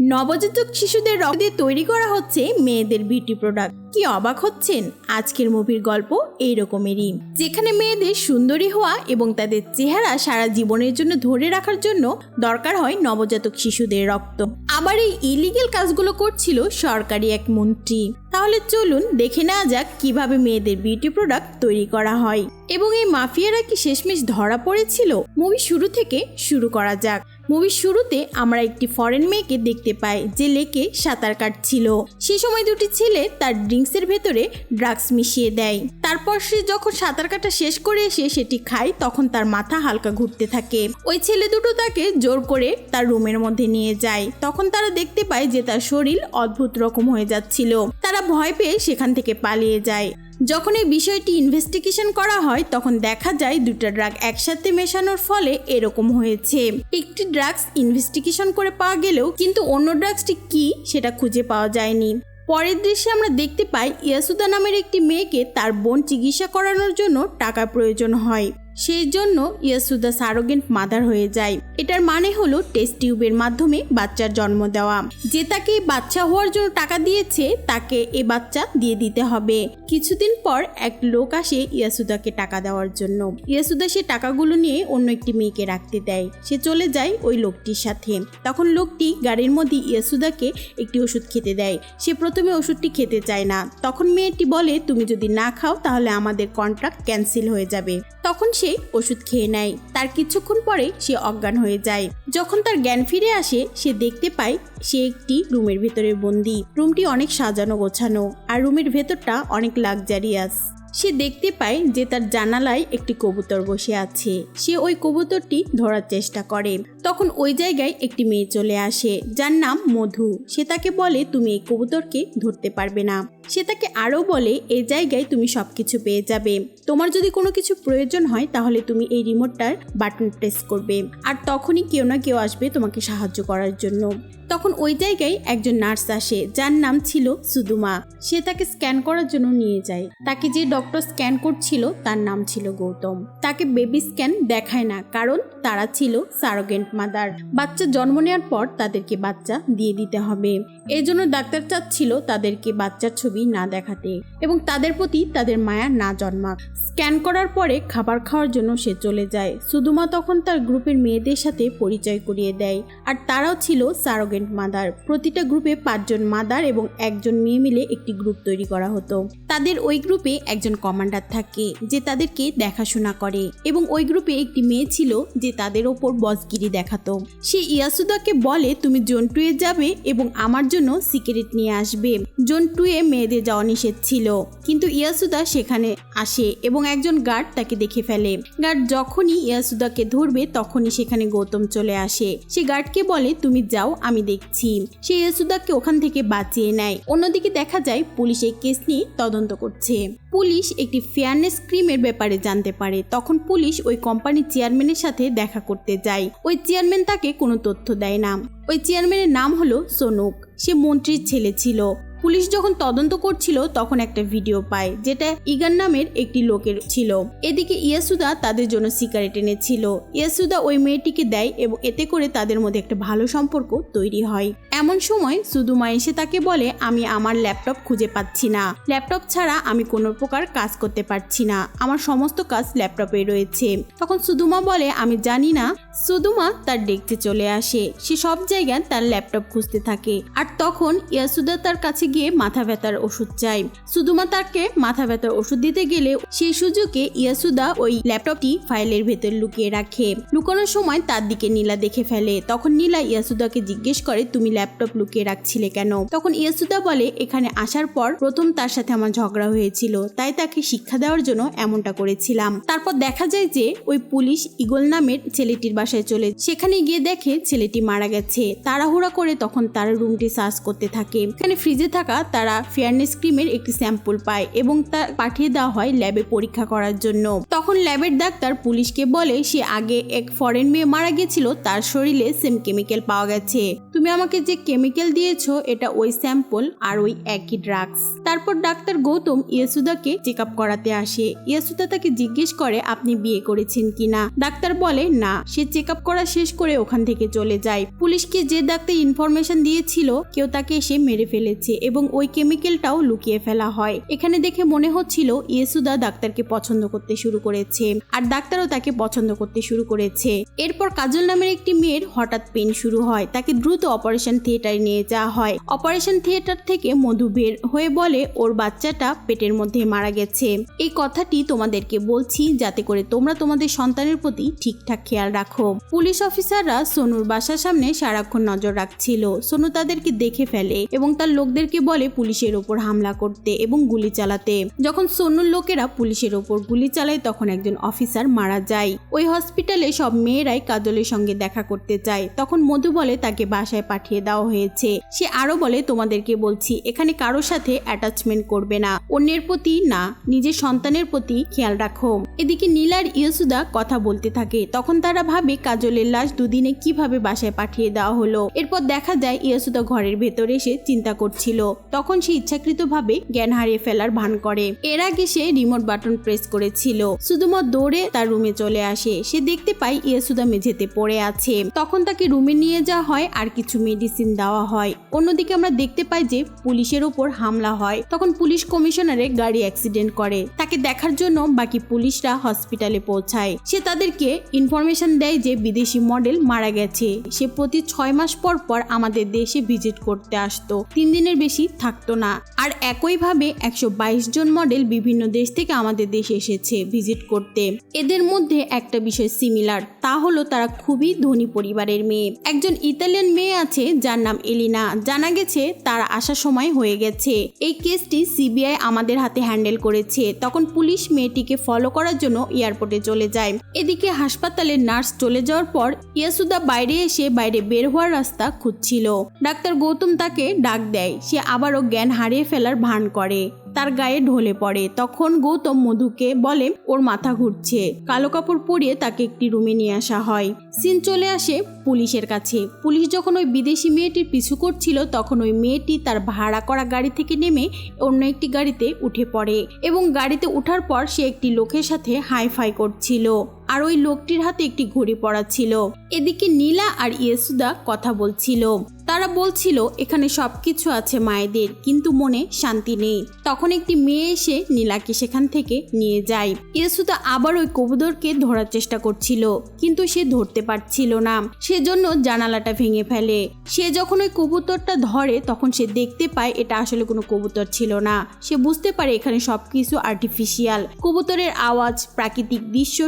নবজাতক শিশুদের রক্ত দিয়ে তৈরি করা হচ্ছে মেয়েদের বিউটি প্রোডাক্ট কি অবাক হচ্ছেন? আজকের মুভির গল্প এই রকমেরই যেখানে মেয়েদের সুন্দরী হওয়া এবং তাদের চেহারা সারা জীবনের জন্য ধরে রাখার জন্য দরকার হয় নবজাতক শিশুদের রক্ত। আবার এই ইলিগেল কাজগুলো করছিল সরকারি এক মন্ত্রী। তাহলে চলুন দেখে নেওয়া যাক কীভাবে মেয়েদের বিউটি প্রোডাক্ট তৈরি করা হয়। এবং এই মাফিয়ারা কি শেষমেশ ধরা পড়েছিল? মুভি শুরু থেকে শুরু করা যাক। মুভির শুরুতে আমরা একটি ফরেন মেয়েকে দেখতে পাই, যে লেকে সাঁতার কাটছিল। সে সময় দুটি ছেলে তার ড্রিঙ্কসের ভেতরে ড্রাগস মিশিয়ে দেয়। তারপর সে যখন সাঁতার কাটা শেষ করে এসে সেটি খায়, তখন তার মাথা হালকা ঘুরতে থাকে। ওই ছেলে দুটো তাকে জোর করে তার রুমের মধ্যে নিয়ে যায়। তখন তারা দেখতে পায় যে তার শরীর অদ্ভুত রকম হয়ে যাচ্ছিল। তারা ভয় পেয়ে সেখান থেকে পালিয়ে যায়। যখন এই বিষয়টি ইনভেস্টিগেশন করা হয়, তখন দেখা যায় দুটো ড্রাগ একসাথে মেশানোর ফলে এরকম হয়েছে। একটি ড্রাগস ইনভেস্টিগেশন করে পাওয়া গেলেও কিন্তু অন্য ড্রাগসটি কি সেটা খুঁজে পাওয়া যায়নি। পরের দৃশ্যে আমরা দেখতে পাই, ইয়াসুদা নামের একটি মেয়েকে তার বোন চিকিৎসা করানোর জন্য টাকা প্রয়োজন হয়। সেই জন্য ইয়াসুদা সারোগেন্ট মাদার হয়ে যায়। এটার মানে হলো টেস্ট টিউবের মাধ্যমে বাচ্চার জন্ম দেওয়া। যে তাকে বাচ্চা হওয়ার জন্য টাকা দিয়েছে, তাকে এ বাচ্চা দিয়ে দিতে হবে। কিছুদিন পর এক লোক আসে ইয়াসুদাকে টাকা দেওয়ার জন্য। ইয়াসুদা সে টাকাগুলো নিয়ে অন্য একটি মেয়েকে রাখতে দেয়। সে চলে যায় ওই লোকটির সাথে। তখন লোকটি গাড়ির মধ্যে ইয়াসুদাকে একটি ওষুধ খেতে দেয়। সে প্রথমে ওষুধটি খেতে চায় না। তখন মেয়েটি বলে, তুমি যদি না খাও, তাহলে আমাদের কন্ট্রাক্ট ক্যান্সেল হয়ে যাবে। তখন সে ওষুধ খেয়ে নেয়। তার কিছুক্ষণ পরে সে অজ্ঞান হয়ে যায়। যখন তার জ্ঞান ফিরে আসে, সে দেখতে পায় সে একটি রুমের ভেতরে বন্দি। রুমটি অনেক সাজানো গোছানো, আর রুমের ভেতরটা অনেক লাক্সারিয়াস সে দেখতে পায় যে তার জানালায় একটি কবুতর বসে আছে। সে ওই কবুতরটি ধরার চেষ্টা করে। তখন ওই জায়গায় একটি মেয়ে চলে আসে, যার নাম মধু। সে তাকে বলে, তুমি এই কবুতরকে ধরতে পারবে না। সে তাকে আরও বলে এই জায়গায় তুমি সব কিছু পেয়ে যাবে। তোমার যদি কোনো কিছু প্রয়োজন হয়, তাহলে তুমি এই রিমোটটার বাটন প্রেস করবে। আর তখনই কেউ না কেউ আসবে তোমাকে সাহায্য করার জন্য। তখন ওই জায়গায় একজন নার্স আসে, যার নাম ছিল সুদুমা। সে তাকে স্ক্যান করার জন্য নিয়ে যায়। তাকে যে ডক্টর স্ক্যান করছিল, তার নাম ছিল গৌতম। তাকে বেবি স্ক্যান দেখায় না, কারণ তারা ছিল সারোগেন্ট মাদার। বাচ্চা জন্ম নেওয়ার পর তাদেরকে বাচ্চা দিয়ে দিতে হবে। এই জন্য ডাক্তার চাচ্ছিল তাদেরকে বাচ্চার ছবি না দেখাতে এবং তাদের প্রতি তাদের মায়া না জন্মাক। স্ক্যান করার পরে খাবার খাওয়ার জন্য সে চলে যায়। সুদুমা তখন তার গ্রুপের মেয়েদের সাথে পরিচয় করিয়ে দেয়। আর তারাও ছিল সারোগেন্ট মাদার প্রতিটা গ্রুপে পাঁচজন মাদার এবং একজন মেয়ে মিলে একটি গ্রুপ তৈরি করা হতো। তাদের ওই গ্রুপে একজন কমান্ডার থাকে, যে তাদেরকে দেখাশোনা করে এবং ওই গ্রুপে একটি মেয়ে ছিল, যে তাদের ওপর বসগিরি দেখাতো। সে ইয়াসুদাকে বলে, তুমি জোন টুয়ে যাবে এবং আমার জন্য সিগারেট নিয়ে আসবে। জোন টুয়ে মেয়েদের যাওয়া নিষেধ ছিল, কিন্তু ইয়াসুদা সেখানে আসে এবং একজন গার্ড তাকে দেখে ফেলে। গার্ড যখনই ইয়াসুদাকে ধরবে, তখনই সেখানে গৌতম চলে আসে। সে গার্ডকে বলে, তুমি যাও, আমি দেখছি। সে ইয়াসুদাকে ওখান থেকে বাঁচিয়ে নেয়। অন্যদিকে দেখা যায় পুলিশ এই কেস নিয়ে তদন্ত করছে। পুলিশ একটি ফেয়ারনেস ক্রিমের ব্যাপারে জানতে পারে। তখন পুলিশ ওই কোম্পানির চেয়ারম্যানের সাথে দেখা করতে যায়। ওই চেয়ারম্যান তাকে কোনো তথ্য দেয় না। ওই চেয়ারম্যানের নাম হলো সোনুক। সে মন্ত্রীর ছেলে ছিল। পুলিশ যখন তদন্ত করছিল, তখন একটা ভিডিও পায়, যেটা ইগান নামের একটি লোকের ছিল। এদিকে ইয়াসুদা তাদের জন্য সিগারেট এনেছিল। ইয়াসুদা ওই মেয়েটিকে দেয় এবং এতে করে তাদের মধ্যে একটা ভালো সম্পর্ক তৈরি হয়। এমন সময় সুদুমা এসে তাকে বলে, আমি আমার ল্যাপটপ খুঁজে পাচ্ছি না। ল্যাপটপ ছাড়া আমি কোনো প্রকার কাজ করতে পারছি না। আমার সমস্ত কাজ ল্যাপটপে রয়েছে। তখন সুদুমা বলে, আমি জানি না। সুদুমা তার ডেকতে চলে আসে। সে সব জায়গায় তার ল্যাপটপ খুঁজতে থাকে। আর তখন ইয়াসুদা তার কাছে গিয়ে মাথা ব্যথার ওষুধ চাই। সুদুমা তাকে মাথা ব্যথার ওষুধ দিতে গেলে সেই সুযোগে ইয়াসুদা ওই ল্যাপটপটি ফাইলের ভেতর লুকিয়ে রাখে। লুকানোর সময় তার দিকে নীলা দেখে ফেলে। তখন নীলা ইয়াসুদাকে জিজ্ঞেস করে, তুমি ল্যাপটপ লুকিয়ে রাখছিলে কেন? তখন ইয়াসুদা বলে, এখানে আসার পর প্রথম তার সাথে আমার ঝগড়া হয়েছিল। তাই তাকে শিক্ষা দেওয়ার জন্য এমনটা করেছিলাম। তারপর দেখা যায় যে ওই পুলিশ ইগল নামের ছেলেটির বাসায় চলে সেখানে গিয়ে দেখে ছেলেটি মারা গেছে। তাড়াহুড়া করে তখন তার রুমটি সার্চ করতে থাকে। এখানে ফ্রিজে থাকা তারা ফেয়ারনেস ক্রিমের একটি স্যাম্পল পায় এবং তা পাঠিয়ে দেওয়া হয় ল্যাবে পরীক্ষা করার জন্য। তখন ল্যাবের ডাক্তার পুলিশকে বলে, সে আগে এক ফরেন মেয়ে মারা গেছিল তার শরীরে সেম কেমিক্যাল পাওয়া গেছে। তুমি আমাকে যে কেমিক্যাল দিয়েছ, এটা ওই স্যাম্পল আর ওই একই ড্রাগস। তারপর ডাক্তার গৌতম ইয়েসুদাকে চেক আপ করাতে আসে। ইয়েসুদা তাকে জিজ্ঞেস করে, আপনি বিয়ে করেছেন কিনা? ডাক্তার বলে, না, সে চেক আপ করা শেষ করে ওখান থেকে চলে যায়। পুলিশকে যে ডাক্তার ইনফরমেশন দিয়েছিল, কেউ তাকে এসে মেরে ফেলেছে এবং ওই কেমিক্যালটাও লুকিয়ে ফেলা হয়। এখানে দেখে মনে হচ্ছিল, ইয়েসুদা ডাক্তারকে পছন্দ করতে শুরু করেছে আর ডাক্তারও তাকে পছন্দ করতে শুরু করেছে। এরপর কাজল নামের একটি মেয়ের হঠাৎ পেন শুরু হয়। তাকে দ্রুত অপারেশন থিয়েটারে নিয়ে যাওয়া হয়। অপারেশন থিয়েটার থেকে মধু বের হয়ে বলে, ওর বাচ্চাটা পেটের মধ্যে মারা গেছে। এই কথাটি তোমাদেরকে বলছি যাতে করে তোমরা তোমাদের সন্তানের প্রতি ঠিকঠাক খেয়াল রাখো। পুলিশ অফিসাররা সোনুর বাসার সামনে সারাক্ষণ নজর রাখছিল। সোনু তাদেরকে দেখে ফেলে এবং তার লোকদেরকে বলে পুলিশের ওপর হামলা করতে এবং গুলি চালাতে। যখন সোনুর লোকেরা পুলিশের ওপর গুলি চালায়, তখন একজন অফিসার মারা যায়। ওই হসপিটালে সব মেয়েরাই কাজলের সঙ্গে দেখা করতে চায়। তখন মধু বলে, তাকে বাসায় পাঠিয়ে দেওয়া হয়েছে। সে আরও বলে, তোমাদেরকে বলছি, এখানে কারোর সাথে অ্যাটাচমেন্ট করবে না। অন্যের প্রতি না, নিজের সন্তানের প্রতি খেয়াল রাখো। এদিকে নীলার ইয়সুদা কথা বলতে থাকে। তখন তারা ভাবে, কাজলের লাশ দুদিনে কীভাবে বাসায় পাঠিয়ে দেওয়া হলো। এরপর দেখা যায়, ইয়সুদা ঘরের ভেতরে এসে চিন্তা করছিল। তখন সে ইচ্ছাকৃতভাবে জ্ঞান হারিয়ে ফেলার ভান করে। এর আগে সে রিমোট বাটন প্রেস করেছিল। শুধুমাত্র দৌড়ে তার রুমে চলে আসে। সে দেখতে পায় ইয়েসুদা মেঝেতে পড়ে আছে। তখন তাকে রুমে নিয়ে যাওয়া হয় আর কিছু মেডিসিন দেওয়া হয়। অন্যদিকে আমরা দেখতে পাই যে পুলিশের ওপর হামলা হয়। তখন পুলিশ কমিশনারে গাড়ি অ্যাক্সিডেন্ট করে। তাকে দেখার জন্য বাকি পুলিশরা হসপিটালে পৌঁছায়। সে তাদেরকে ইনফরমেশন দেয় যে বিদেশি মডেল মারা গেছে। সে প্রতি ছয় মাস পর পর আমাদের দেশে ভিজিট করতে আসতো। তিন দিনের বেশি থাকতো না। আর একইভাবে একশো বাইশ জন মডেল বিভিন্ন দেশ থেকে আমাদের দেশে এসেছে। ভিজিট করতে। এদের মধ্যে একটা বিষয় সিমিলার তা হলো তারা খুবই ধনী পরিবারের মেয়ে। একজন ইতালিয়ান মেয়ে আছে, যার নাম এলিনা। জানা গেছে তার আসার সময় হয়ে গেছে। এই কেসটি সিবিআই আমাদের হাতে হ্যান্ডেল করেছে। তখন পুলিশ মেয়েটিকে ফলো করার জন্য এয়ারপোর্টে চলে যায়। এদিকে হাসপাতালের নার্স চলে যাওয়ার পর ইয়াসুদা বাইরে এসে বাইরে বের হওয়ার রাস্তা খুঁজছিল। ডাক্তার গৌতম তাকে ডাক দেয়। সে আবারও জ্ঞান হারিয়ে ফেলার ভান করে। তার গায়ে ঢলে পড়ে। তখন গৌতম মধুকে বলে, ওর মাথা ঘুরছে। কালো কাপড় পরিয়ে তাকে একটি রুমে নিয়ে আসা হয়। সিন চলে আসে পুলিশের কাছে। পুলিশ যখন ওই বিদেশি মেয়েটির পিছু করছিল, তখন ওই মেয়েটি তার ভাড়া করা গাড়ি থেকে নেমে অন্য একটি গাড়িতে উঠে পড়ে এবং গাড়িতে ওঠার পর সে একটি লোকের সাথে হাইফাই করছিল। আর ওই লোকটির হাতে একটি ঘড়ি পড়া ছিল। এদিকে নীলা আর ইয়েসুদা কথা বলছিল। তারা বলছিল, এখানে সবকিছু আছে মায়েদের, কিন্তু মনে শান্তি নেই। তখন একটি মেয়ে এসে নীলাকে সেখান থেকে নিয়ে যায়। ইয়েসুদা আবার ওই কবুতরকে ধরার চেষ্টা করছিল, কিন্তু সে ধরতে পারছিল না। সেজন্য জানালাটা ভেঙে ফেলে। সে যখন ওই কবুতরটা ধরে, তখন সে দেখতে পায়, এটা আসলে কোনো কবুতর ছিল না। সে বুঝতে পারে এখানে সবকিছু আর্টিফিশিয়াল কবুতরের আওয়াজ, প্রাকৃতিক দৃশ্য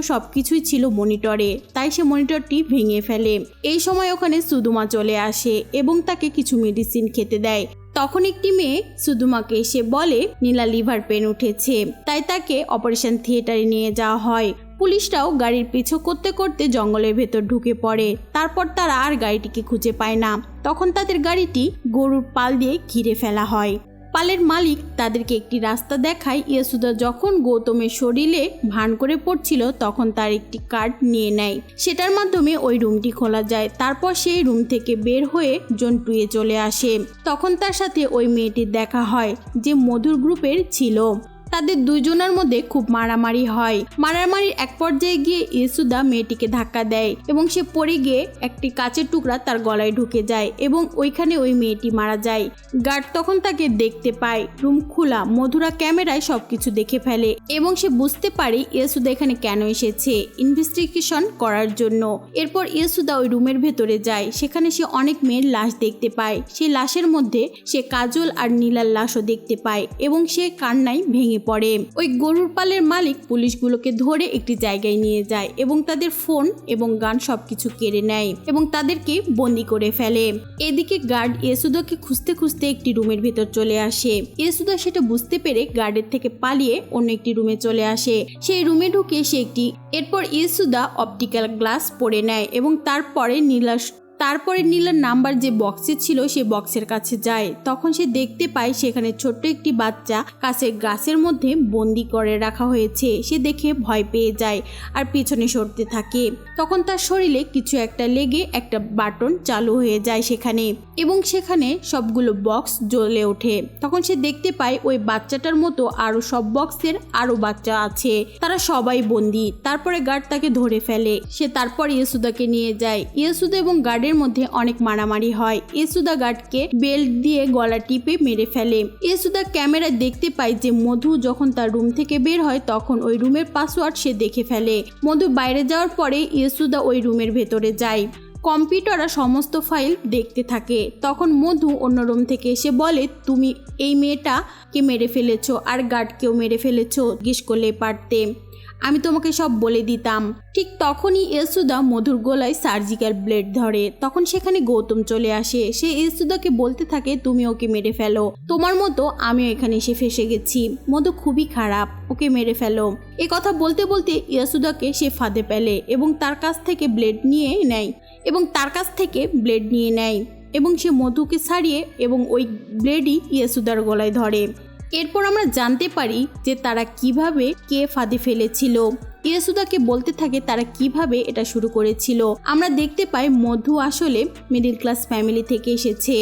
সবকিছুই ছিল মনিটরে, তাই সে মনিটরটি ভেঙে ফেলে। এই সময় ওখানে সুদুমা চলে আসে এবং তাকে কিছু মেডিসিন খেতে দেয়। তখন একটি মেয়ে সুদুমাকে এসে বলে, নীলা লিভার পেন উঠেছে। তাই তাকে অপারেশন থিয়েটারে নিয়ে যাওয়া হয়। পুলিশরাও গাড়ির পিছু করতে করতে জঙ্গলের ভেতর ঢুকে পড়ে। তারপর তারা আর গাড়িটিকে খুঁজে পায় না। তখন তাদের গাড়িটি গরুর পাল দিয়ে ঘিরে ফেলা হয়। পালের মালিক তাদেরকে একটি রাস্তা দেখায়। ইয়াসুদা যখন গৌতমের শরীরে ভান করে পড়ছিল, তখন তার একটি কার্ড নিয়ে নেয়। সেটার মাধ্যমে ওই রুমটি খোলা যায়। তারপর সেই রুম থেকে বের হয়ে জন্টুয়ে চলে আসে। তখন তার সাথে ওই মেয়েটির দেখা হয়, যে মধুর গ্রুপের ছিল। তাদের দুইজনের মধ্যে খুব মারামারি হয়। মারামারির এক পর্যায়ে গিয়ে ইয়েসুদা মেয়েটিকে ধাক্কা দেয় এবং সে পড়ে গিয়ে একটি কাচের টুকরা তার গলায় ঢুকে যায় এবং ওইখানে ওই মেয়েটি মারা যায়। গার্ড তখন তাকে দেখতে পায়। রুম খোলা, মধুরা ক্যামেরায় সবকিছু দেখে ফেলে এবং সে বুঝতে পারে ইয়েসুদা এখানে কেন এসেছে ইনভেস্টিগেশন করার জন্য। এরপর ইয়েসুদা ওই রুমের ভেতরে যায়। সেখানে সে অনেক মেয়ের লাশ দেখতে পায়। সেই লাশের মধ্যে সে কাজল আর নীলার লাশও দেখতে পায় এবং সে কান্নায় ভেঙে পড়ে। ওই গরুর পালের মালিক পুলিশগুলোকে ধরে একটি জায়গায় নিয়ে যায় এবং তাদের ফোন এবং গান সবকিছু কেড়ে নেয় এবং তাদেরকে বন্দি করে ফেলে। এদিকে গার্ড ইয়েসুদাকে খুঁজতে খুঁজতে একটি রুমের ভেতর চলে আসে। ইয়েসুদা সেটা বুঝতে পেরে গার্ডের থেকে পালিয়ে অন্য একটি রুমে চলে আসে। সেই রুমে ঢুকে সে একটি এরপর ইয়েসুদা অপটিক্যাল গ্লাস পরে নেয় এবং তারপরে নীলা তারপরে নীলার নাম্বার যে বক্সে ছিল সে বক্সের কাছে যায়। তখন সে দেখতে পায় সেখানে ছোট্ট একটি বাচ্চা কাছের গাছের মধ্যে বন্দি করে রাখা হয়েছে। সে দেখে ভয় পেয়ে যায় আর পিছনে সরতে থাকে। তখন তার শরীরে কিছু একটা লেগে একটা বাটন চালু হয়ে যায় সেখানে এবং সেখানে সবগুলো বক্স জ্বলে ওঠে। তখন সে দেখতে পায় ওই বাচ্চাটার মতো আরও সব বক্সের আরও বাচ্চা আছে। তারা সবাই বন্দি। তারপরে গার্ড তাকে ধরে ফেলে। সে তারপর ইয়েসুদাকে নিয়ে যায়। ইয়েসুদা এবং গার্ডের মধ্যে অনেক মারামারি হয়। ইয়েসুদা গার্ডকে বেল্ট দিয়ে গলা টিপে মেরে ফেলে। ইয়েসুদা ক্যামেরায় দেখতে পায় যে মধু যখন তার রুম থেকে বের হয়, তখন ওই রুমের পাসওয়ার্ড সে দেখে ফেলে। মধু বাইরে যাওয়ার পরে ইয়েসুদা ওই রুমের ভেতরে যায়। কম্পিউটাররা সমস্ত ফাইল দেখতে থাকে। তখন মধু অন্য রুম থেকে এসে বলে, তুমি এই মেয়েটাকে মেরে ফেলেছো আর গার্ডকেও মেরে ফেলেছো জিজ্ঞেস করলে পারতে। আমি তোমাকে সব বলে দিতাম। ঠিক তখনই ইয়েসুদা মধুর গলায় সার্জিক্যাল ব্লেড ধরে। তখন সেখানে গৌতম চলে আসে। সে ইয়েসুদাকে বলতে থাকে, তুমি ওকে মেরে ফেলো। তোমার মতো আমিও এখানে এসে ফেসে গেছি। মধু খুবই খারাপ। ওকে মেরে ফেলো। এ কথা বলতে বলতে ইয়াসুদাকে সে ফাঁদে পেলে এবং তার কাছ থেকে ব্লেড নিয়ে নেয় এবং তার কাছ থেকে ব্লেড নিয়ে নেয় এবং সে মধুকে ছাড়িয়ে এবং ওই ব্লেডই ইয়াসুদার গলায় ধরে। এরপর আমরা জানতে পারি যে তারা কীভাবে কে ফাঁদে ফেলেছিল। ইয়েসুদাকে বলতে থাকে তারা কীভাবে এটা শুরু করেছিল। আমরা দেখতে পাই মধু আসলে মিডিল ক্লাস ফ্যামিলি থেকে এসেছে।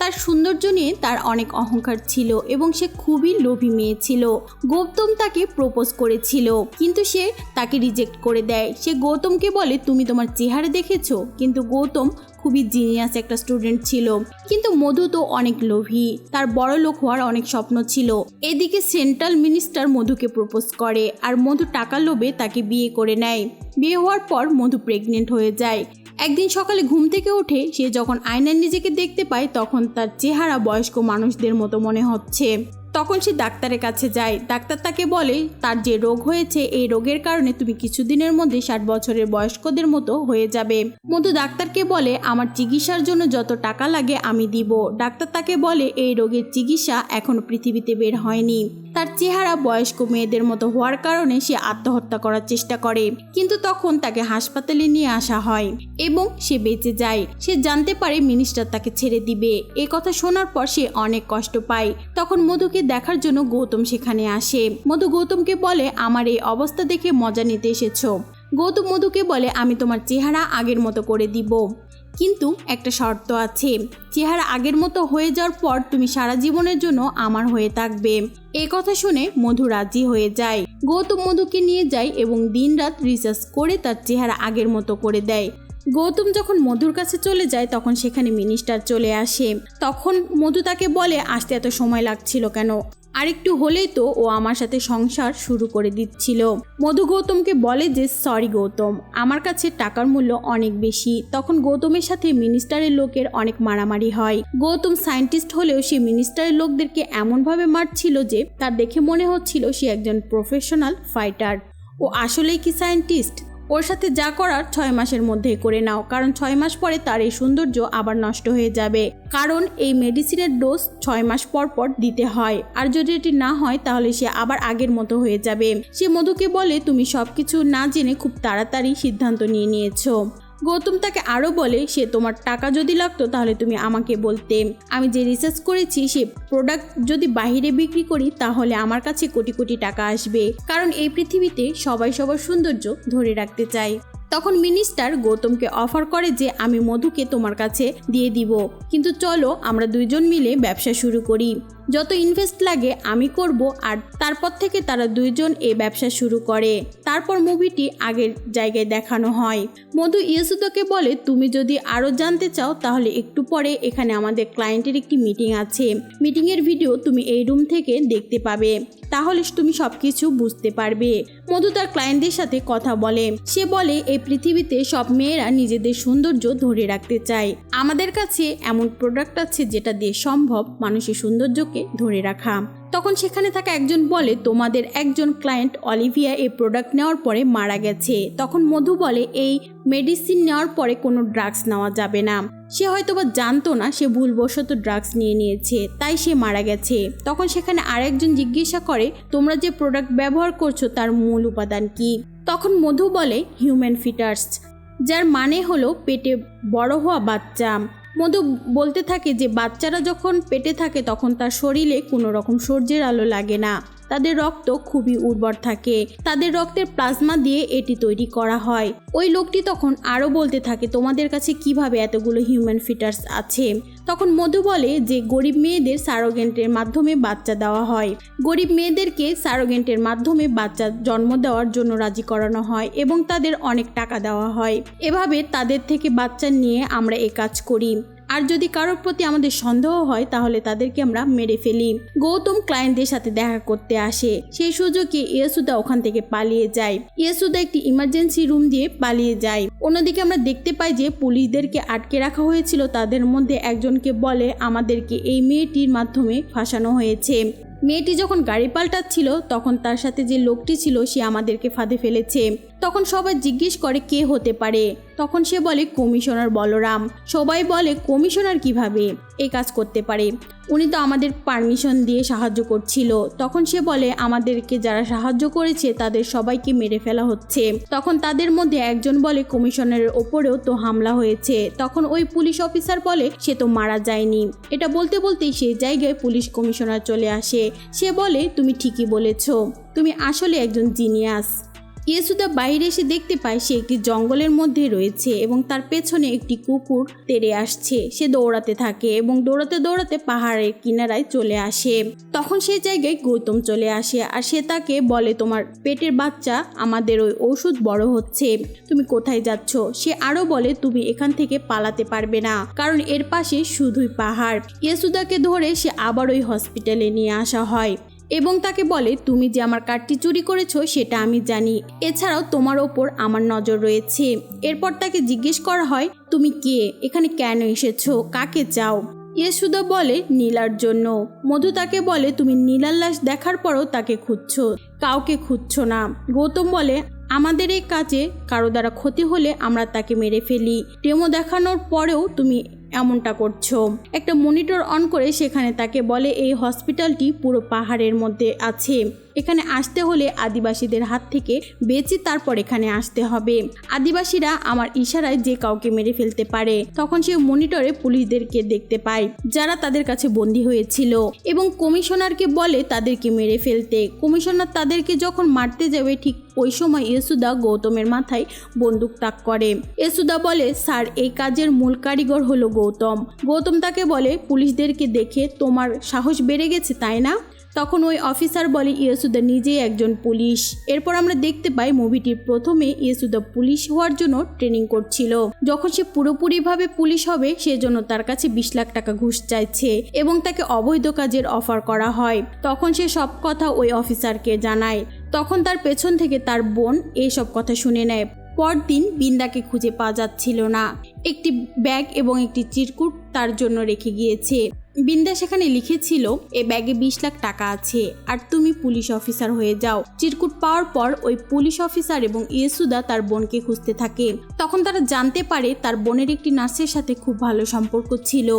তার সৌন্দর্য নিয়ে তার অনেক অহংকার ছিল এবং সে খুবই লোভী মেয়ে ছিল। গৌতম তাকে প্রপোজ করেছিল, কিন্তু সে তাকে রিজেক্ট করে দেয়। সে গৌতমকে বলে, তুমি তোমার চেহারা দেখেছ? কিন্তু গৌতম খুবই জিনিয়াস একটা স্টুডেন্ট ছিল। কিন্তু মধু তো অনেক লোভী, তার বড় লোক হওয়ার অনেক স্বপ্ন ছিল। এদিকে সেন্ট্রাল মিনিস্টার মধুকে প্রপোজ করে, আর মধু টাকা লোভে তাকে বিয়ে করে নেয়। বিয়ে হওয়ার পর মধু প্রেগনেন্ট হয়ে যায়। একদিন সকালে ঘুম থেকে উঠে সে যখন আয়নায় নিজেকে দেখতে পায়, তখন তার চেহারা বয়স্ক মানুষদের মতো মনে হচ্ছে। তখন সে ডাক্তারের কাছে যায়। ডাক্তার তাকে বলে, তার যে রোগ হয়েছে, এই রোগের কারণে তুমি কিছুদিনের মধ্যে ষাট বছরের বয়স্কদের মতো হয়ে যাবে। মধু ডাক্তারকে বলে, আমার চিকিৎসার জন্য যত টাকা লাগে আমি দিব। ডাক্তার তাকে বলে, এই রোগের চিকিৎসা এখনও পৃথিবীতে বের হয়নি। তার চেহারা বয়স্ক মেয়েদের মতো হওয়ার কারণে সে আত্মহত্যা করার চেষ্টা করে। কিন্তু তখন তাকে হাসপাতালে নিয়ে আসা হয় এবং সে বেঁচে যায়। সে জানতে পারে মিনিস্টার তাকে ছেড়ে দিবে। এ কথা শোনার পর সে অনেক কষ্ট পায়। তখন মধুকে দেখার জন্য গৌতম সেখানে আসে। মধু গৌতমকে বলে, আমার এই অবস্থা দেখে মজা নিতে এসেছ। গৌতম মধুকে বলে, আমি তোমার চেহারা আগের মতো করে দিব। কিন্তু একটা শর্ত আছে। চেহারা আগের মতো হয়ে যাওয়ার পর তুমি সারা জীবনের জন্য আমার হয়ে থাকবে। এ কথা শুনে মধু রাজি হয়ে যায়। গৌতম মধুকে নিয়ে যায় এবং দিনরাত রিসার্চ করে তার চেহারা আগের মতো করে দেয়। গৌতম যখন মধুর কাছে চলে যায়, তখন সেখানে মিনিস্টার চলে আসে। তখন মধু তাকে বলে, আসতে এত সময় লাগছিল কেন? আরেকটু হলেই তো ও আমার সাথে সংসার শুরু করে দিচ্ছিল। মধু গৌতমকে বলে যে সরি গৌতম, আমার কাছে টাকার মূল্য অনেক বেশি। তখন গৌতমের সাথে মিনিস্টারের লোকের অনেক মারামারি হয়। গৌতম সায়েন্টিস্ট হলেও সে মিনিস্টারের লোকদেরকে এমনভাবে মারছিল যে, তার দেখে মনে হচ্ছিল সে একজন প্রফেশনাল ফাইটার। ও আসলেই কি সায়েন্টিস্ট? ওর সাথে যা করার ছয় মাসের মধ্যেই করে নাও, কারণ ছয় মাস পরে তার এই সৌন্দর্য আবার নষ্ট হয়ে যাবে। কারণ এই মেডিসিনের ডোজ ছয় মাস পর পর দিতে হয়, আর যদি এটি না হয় তাহলে সে আবার আগের মতো হয়ে যাবে। সে মধুকে বলে, তুমি সবকিছু না জেনে খুব তাড়াতাড়ি সিদ্ধান্ত নিয়ে নিয়েছো। গৌতম তাকে আরও বলে, সে তোমার টাকা যদি লাগতো তাহলে তুমি আমাকে বলতে। আমি যে রিসার্চ করেছি, সে প্রোডাক্ট যদি বাহিরে বিক্রি করি তাহলে আমার কাছে কোটি কোটি টাকা আসবে। কারণ এই পৃথিবীতে সবাই সবার সৌন্দর্য ধরে রাখতে চায়। তখন মিনিস্টার গৌতমকে অফার করে যে, আমি মধুকে তোমার কাছে দিয়ে দিব। কিন্তু চলো, আমরা দুইজন মিলে ব্যবসা শুরু করি। যত ইনভেস্ট লাগে, আমি করব আর তারপর থেকে তারা দুইজন এই ব্যবসা শুরু করে। তারপর মুভিটি আগের জায়গায় দেখানো হয়। মধু ইয়েসুদকে বলে, তুমি যদি আরও জানতে চাও, তাহলে একটু পরে এখানে আমাদের ক্লায়েন্টের একটি মিটিং আছে। মিটিংয়ের ভিডিও তুমি এই রুম থেকে দেখতে পাবে। তাহলে তুমি সব কিছু বুঝতে পারবে। মধু তার ক্লায়েন্টদের সাথে কথা বলে। সে বলে, এই পৃথিবীতে সব মেয়েরা নিজেদের সৌন্দর্য ধরে রাখতে চায়। আমাদের কাছে এমন প্রোডাক্ট আছে যেটা দিয়ে সম্ভব মানুষের সৌন্দর্যকে ধরে রাখা। তখন সেখানে থাকা একজন বলে, তোমাদের একজন ক্লায়েন্ট অলিভিয়া এই প্রোডাক্ট নেওয়ার পরে মারা গেছে। তখন মধু বলে, এই মেডিসিন নেওয়ার পরে কোনো ড্রাগস নেওয়া যাবে না। সে হয়তো বা জানতো না, সে ভুলবশত ড্রাগস নিয়ে নিয়েছে, তাই সে মারা গেছে। তখন সেখানে আরেকজন জিজ্ঞাসা করে, তোমরা যে প্রোডাক্ট ব্যবহার করছ, তার মূল উপাদান কি? তখন মধু বলে হিউম্যান ফিটার্স যার মানে হলো পেটে বড় হওয়া বাচ্চা। মধু বলতে থাকে যে বাচ্চারা যখন পেটে থাকে তখন তার শরীরে কোনো রকম সূর্যের আলো লাগে না। তাদের রক্ত খুবই উর্বর থাকে। তাদের রক্তের প্লাজমা দিয়ে এটি তৈরি করা হয়। ওই লোকটি তখন আরও বলতে থাকে, তোমাদের কাছে কীভাবে এতগুলো হিউম্যান ফিটার্স আছে? তখন মধু বলে যে, গরিব মেয়েদের সারোগেন্টের মাধ্যমে বাচ্চা দেওয়া হয়। গরিব মেয়েদেরকে সারোগেন্টের মাধ্যমে বাচ্চা জন্ম দেওয়ার জন্য রাজি করানো হয় এবং তাদের অনেক টাকা দেওয়া হয়। এভাবে তাদের থেকে বাচ্চা নিয়ে আমরা এ কাজ করি। আর যদি কারোর প্রতি আমাদের সন্দেহ হয়, তাহলে তাদেরকে আমরা মেরে ফেলি। গৌতম ক্লায়েন্টদের সাথে দেখা করতে আসে। সেই সুযোগে ইয়েসুদা ওখান থেকে পালিয়ে যায়। ইয়েসুদা একটি ইমার্জেন্সি রুম দিয়ে পালিয়ে যায়। অন্যদিকে আমরা দেখতে পাই যে পুলিশদেরকে আটকে রাখা হয়েছিল। তাদের মধ্যে একজনকে বলে, আমাদেরকে এই মেয়েটির মাধ্যমে ফাঁসানো হয়েছে। মেয়েটি যখন গাড়ি পাল্টাচ্ছিল, তখন তার সাথে যে লোকটি ছিল, সে আমাদেরকে ফাঁদে ফেলেছে। তখন সবাই জিজ্ঞেস করে কে হতে পারে। তখন সে বলে কমিশনার বলরাম। সবাই বলে কমিশনার কীভাবে? এই কাজ করতে পারে। উনি তো আমাদের পারমিশন দিয়ে সাহায্য করছিল। তখন সে বলে, আমাদেরকে যারা সাহায্য করেছে, তাদের সবাইকে মেরে ফেলা হচ্ছে। তখন তাদের মধ্যে একজন বলে, কমিশনারের ওপরেও তো হামলা হয়েছে। তখন ওই পুলিশ অফিসার বলে, সে তো মারা যায়নি। এটা বলতে বলতেই সেই জায়গায় পুলিশ কমিশনার চলে আসে। সে বলে, তুমি ঠিকই বলেছ। তুমি আসলে একজন জিনিয়াস। ইয়েসুদা বাইরে এসে দেখতে পায় সে একটি জঙ্গলের মধ্যে রয়েছে এবং তার পেছনে একটি কুকুর তেড়ে আসছে। সে দৌড়াতে থাকে এবং দৌড়াতে দৌড়াতে পাহাড়ের কিনারায় চলে আসে। তখন সেই জায়গায় গৌতম চলে আসে আর সে তাকে বলে, তোমার পেটের বাচ্চা আমাদের ওই ওষুধ বড় হচ্ছে। তুমি কোথায় যাচ্ছ? সে আরও বলে, তুমি এখান থেকে পালাতে পারবে না, কারণ এর পাশে শুধুই পাহাড়। ইয়েসুদাকে ধরে সে আবার ওই হসপিটালে নিয়ে আসা হয়। এবং তাকে বলে, তুমি যে আমার কার্ডটি চুরি করেছ, সেটা আমি জানি। এছাড়াও তোমার ওপর আমার নজর রয়েছে। এরপর তাকে জিজ্ঞেস করা হয়, তুমি কে? এখানে কেন এসেছ? কাকে চাও? ইয়েসুদা বলে, নীলার জন্য। মধু তাকে বলে, তুমি নীলার লাশ দেখার পরও তাকে খুঁজছো। কাউকে খুঁজছো না। গৌতম বলে, আমাদের এই কাজে কারও দ্বারা ক্ষতি হলে আমরা তাকে মেরে ফেলি। ডেমো দেখানোর পরেও তুমি এমনটা করছ। একটা মনিটর অন করে সেখানে তাকে বলে, এই হসপিটালটি পুরো পাহাড়ের মধ্যে আছে। এখানে আসতে হলে আদিবাসীদের হাত থেকে বেঁচে তারপর এখানে আসতে হবে। আদিবাসীরা আমার ইশারায় যে কাউকে মেরে ফেলতে পারে, তখন সে মনিটরে পুলিশদেরকে দেখতে পায়, যারা তাদের কাছে বন্দী হয়েছিল এবং কমিশনারকে বলে তাদেরকে মেরে ফেলতে। কমিশনার তাদেরকে যখন মারতে যাবে, ঠিক ওই সময় ইয়েসুদা গৌতমের মাথায় বন্দুক তাক করে। ইয়েসুদা বলে, স্যার, এই কাজের মূল কারিগর হলো গৌতম। গৌতম তাকে বলে, পুলিশদেরকে দেখে তোমার সাহস বেড়ে গেছে, তাই না? তখন ওই অফিসার বলে, ইয়েসুদা নিজেই একজন পুলিশ। এরপর আমরা দেখতে পাই মুভিটির প্রথমে ইয়েসুদা পুলিশ হওয়ার জন্য ট্রেনিং করছিল। যখন সে পুরোপুরিভাবে পুলিশ হবে, সেজন্য তার কাছে বিশ লাখ টাকা ঘুষ চাইছে এবং তাকে অবৈধ কাজের অফার করা হয়। তখন সে সব কথা ওই অফিসারকে জানায়। তখন তার পেছন থেকে তার বোন এইসব কথা শুনে নেয়। পরদিন বিন্দাকে খুঁজে পাওয়া যাচ্ছিল না। একটি ব্যাগ এবং একটি চিরকুট তার জন্য রেখে গিয়েছে। বিন্দা সেখানে লিখেছিল, এ ব্যাগে বিশ লাখ টাকা আছে, আর তুমি পুলিশ অফিসার হয়ে যাও। চিরকুট পাওয়ার পর ওই পুলিশ অফিসার এবং ইয়েসুদা তার বোনকে খুঁজতে থাকে। তখন তারা জানতে পারে তার বোনের একটি নার্সের সাথে খুব ভালো সম্পর্ক ছিল।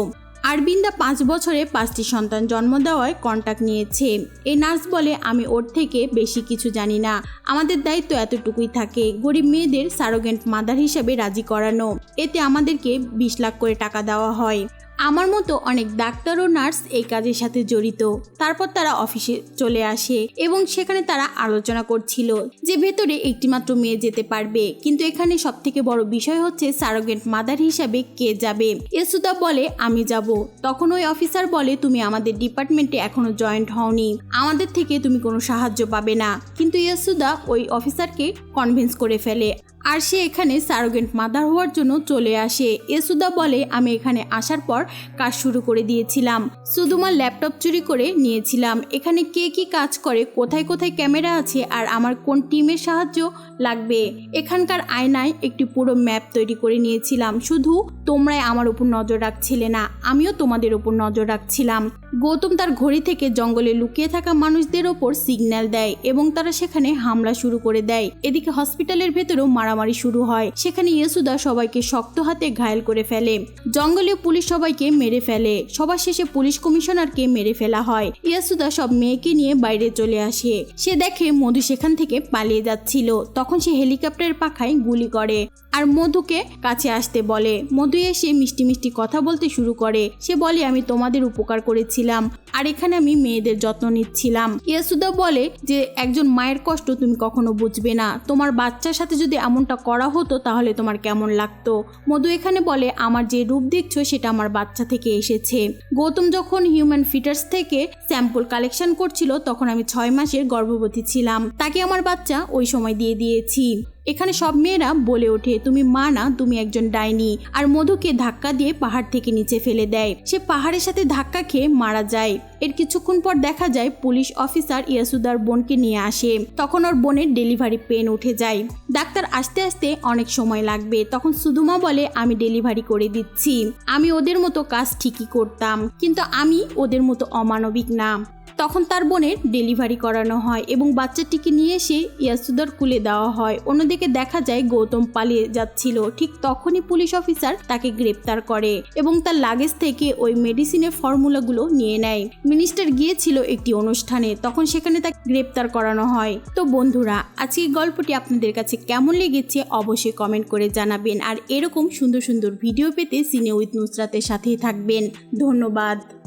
আরবিন্দা পাঁচ বছরে পাঁচটি সন্তান জন্ম দেওয়ায় কন্ট্যাক্ট নিয়েছে। এই নার্স বলে, আমি ওর থেকে বেশি কিছু জানি না। আমাদের দায়িত্ব এতটুকুই থাকে, গরিব মেয়েদের সারোগেন্ট মাদার হিসেবে রাজি করানো। এতে আমাদেরকে বিশ লাখ করে টাকা দেওয়া হয়। আমার মতো অনেক ডাক্তার ও নার্স এই কাজের সাথে জড়িত। তারপর তারা অফিসে চলে আসে এবং সেখানে তারা আলোচনা করছিল যে ভেতরে একটিমাত্র মেয়ে যেতে পারবে। কিন্তু এখানে সব থেকে বড় বিষয় হচ্ছে সারোগেন্ট মাদার হিসাবে কে যাবে? ইয়েসুদা বলে, আমি যাব। তখন ওই অফিসার বলে, তুমি আমাদের ডিপার্টমেন্টে এখনও জয়েন্ট হওনি। আমাদের থেকে তুমি কোনো সাহায্য পাবে না। কিন্তু ইয়েসুদা ওই অফিসারকে কনভিন্স করে ফেলে। আর সে এখানে সারোগেন্ট মাদার হওয়ার জন্য চলে আসে। এসুদা বলে, আমি এখানে আসার পর কাজ শুরু করে দিয়েছিলাম। শুধুমার ল্যাপটপ চুরি করে নিয়েছিলাম। এখানে কে কি কাজ করে, কোথায় কোথায় ক্যামেরা আছে, আর আমার কোন টিমের সাহায্য লাগবে? এখানকার আয়নায় একটি পুরো ম্যাপ তৈরি করে নিয়েছিলাম। শুধু তোমরাই আমার উপর নজর রাখছিলে না, আমিও তোমাদের উপর নজর রাখছিলাম। গৌতম তার ঘড়ি থেকে জঙ্গলে লুকিয়ে থাকা মানুষদের ওপর সিগন্যাল দেয় এবং তারা সেখানে হামলা শুরু করে দেয়। এদিকে হসপিটালের ভেতরেও মারামারি শুরু হয়। সেখানে ইয়েসুদা সবাইকে শক্ত হাতে ঘায়েল করে ফেলে। জঙ্গলে পুলিশ সবাইকে মেরে ফেলে। সবার শেষে পুলিশ কমিশনারকে মেরে ফেলা হয়। ইয়াসুদা সব মেয়েকে নিয়ে বাইরে চলে আসে। সে দেখে মধু সেখান থেকে পালিয়ে যাচ্ছিল। তখন সে হেলিকপ্টারের পাখায় গুলি করে আর মধুকে কাছে আসতে বলে। মধু এসে মিষ্টি মিষ্টি কথা বলতে শুরু করে। সে বলে, আমি তোমাদের উপকার করেছিলাম। আর এখানে আমি মেয়েদের যত্ন নিচ্ছিলাম। ইয়াসুদা বলে যে, একজন মায়ের কষ্ট তুমি কখনো বুঝবে না। তোমার বাচ্চার সাথে যদি এমনটা করা হতো, তাহলে তোমার কেমন লাগতো? মধু এখানে বলে, আমার যে রূপ দেখছ, সেটা আমার বাচ্চা থেকে এসেছে। গৌতম যখন হিউম্যান ফিটার্স থেকে স্যাম্পল কালেকশন করছিল, তখন আমি ছয় মাসের গর্ভবতী ছিলাম। তাকে আমার বাচ্চা ওই সময় দিয়ে দিয়েছি। এখানে সব মেয়েরা বলে ওঠে, তুমি মা না, তুমি একজন ডাইনি। আর মধুকে ধাক্কা দিয়ে পাহাড় থেকে নিচে ফেলে দেয়। সে পাহাড়ের সাথে ধাক্কা খেয়ে মারা যায়। এর কিছুক্ষণ পর দেখা যায় পুলিশ অফিসার ইয়াসুদার বোনকে নিয়ে আসে। তখন ওর বোনের ডেলিভারি পেন উঠে যায়। ডাক্তার আসতে আসতে অনেক সময় লাগবে। তখন সুদুমা বলে, আমি ডেলিভারি করে দিচ্ছি। আমি ওদের মতো কাজ ঠিকই করতাম। কিন্তু আমি ওদের মতো অমানবিক না। তখন তার বোনের ডেলিভারি করানো হয় এবং বাচ্চাটিকে নিয়ে এসে ইয়াসুদার কুলে দেওয়া হয়। অন্যদিকে দেখা যায় গৌতম পালিয়ে যাচ্ছিল। ঠিক তখনই পুলিশ অফিসার তাকে গ্রেপ্তার করে এবং তার লাগেজ থেকে ওই মেডিসিনের ফর্মুলাগুলো নিয়ে নেয়। মিনিস্টার গিয়েছিল একটি অনুষ্ঠানে, তখন সেখানে তাকে গ্রেপ্তার করানো হয়। তো বন্ধুরা, আজকের গল্পটি আপনাদের কাছে কেমন লেগেছে অবশ্যই কমেন্ট করে জানাবেন। আর এরকম সুন্দর সুন্দর ভিডিও পেতে সিনে উইথ নুসরাতের সাথেই থাকবেন। ধন্যবাদ।